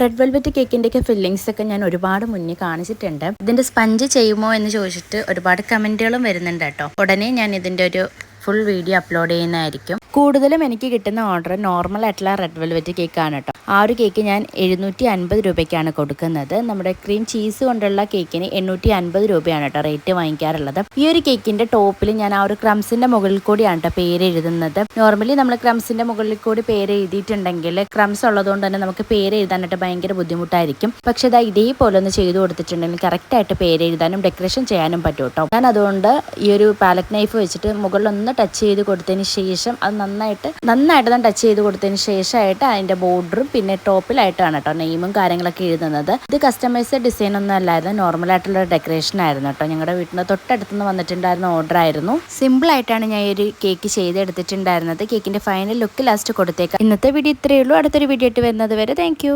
Red velvet കേക്കിന്റെയൊക്കെ fillings ഒക്കെ ഞാൻ ഒരുപാട് മുന്നേ കാണിച്ചിട്ടുണ്ട്. ഇതിന്റെ സ്പഞ്ച് ചെയ്യുമോ എന്ന് ചോദിച്ചിട്ട് ഒരുപാട് കമന്റുകളും വരുന്നുണ്ട് കേട്ടോ. ഉടനെ ഞാൻ ഇതിന്റെ ഒരു ഫുൾ വീഡിയോ അപ്ലോഡ് ചെയ്യുന്നതായിരിക്കും. കൂടുതലും എനിക്ക് കിട്ടുന്ന ഓർഡർ നോർമൽ ആയിട്ടുള്ള റെഡ് വെൽവെറ്റ് കേക്കാണ് കേട്ടോ. ആ ഒരു കേക്ക് ഞാൻ എഴുന്നൂറ്റി അൻപത് രൂപയ്ക്കാണ് കൊടുക്കുന്നത്. നമ്മുടെ ക്രീം ചീസ് കൊണ്ടുള്ള കേക്കിന് എണ്ണൂറ്റി അൻപത് രൂപയാണ് കേട്ടോ റേറ്റ് വാങ്ങിക്കാറുള്ളത്. ഈ ഒരു കേക്കിന്റെ ടോപ്പിൽ ഞാൻ ആ ഒരു ക്രംസിന്റെ മുകളിൽ കൂടിയാണ് കേട്ടോ പേര് എഴുതുന്നത്. നോർമലി നമ്മൾ ക്രംസിന്റെ മുകളിൽ കൂടി പേര് എഴുതിയിട്ടുണ്ടെങ്കിൽ ക്രംസ് ഉള്ളതുകൊണ്ട് തന്നെ നമുക്ക് പേര് എഴുതാനായിട്ട് ഭയങ്കര ബുദ്ധിമുട്ടായിരിക്കും. പക്ഷെ ഇതാ ഇതേപോലെ ഒന്ന് ചെയ്തു കൊടുത്തിട്ടുണ്ടെങ്കിൽ കറക്റ്റായിട്ട് പേര് എഴുതാനും ഡെക്കറേഷൻ ചെയ്യാനും പറ്റും കേട്ടോ. ഞാൻ അതുകൊണ്ട് ഈ ഒരു പാലറ്റ് നൈഫ് വെച്ചിട്ട് മുകളിൽ ഒന്ന് ടച്ച് ചെയ്ത് കൊടുത്തതിന് ശേഷം അത് നന്നായിട്ട് നന്നായിട്ട് ഞാൻ ടച്ച് ചെയ്ത് കൊടുത്തതിന് ശേഷമായിട്ട് അതിന്റെ ബോർഡറും പിന്നെ ടോപ്പിലായിട്ടാണ് കേട്ടോ നെയിമും കാര്യങ്ങളൊക്കെ എഴുതുന്നത്. ഇത് കസ്റ്റമൈസ്ഡ് ഡിസൈൻ ഒന്നും അല്ലായിരുന്നു. നോർമൽ ആയിട്ടുള്ള ഡെക്കറേഷൻ ആയിരുന്നു കേട്ടോ. ഞങ്ങളുടെ വീട്ടിന്റെ തൊട്ടടുത്ത് നിന്ന് വന്നിട്ടുണ്ടായിരുന്ന ഓർഡർ ആയിരുന്നു. സിമ്പിൾ ആയിട്ടാണ് ഞാൻ ഒരു കേക്ക് ചെയ്തെടുത്തിട്ടുണ്ടായിരുന്നത്. കേക്കിന്റെ ഫൈനൽ ലുക്ക് ലാസ്റ്റ് കൊടുത്തേക്കാം. ഇന്നത്തെ വീഡിയോ ഇത്രയേ ഉള്ളൂ. അടുത്തൊരു വീഡിയോ ആയിട്ട് വരുന്നത് വരെ താങ്ക്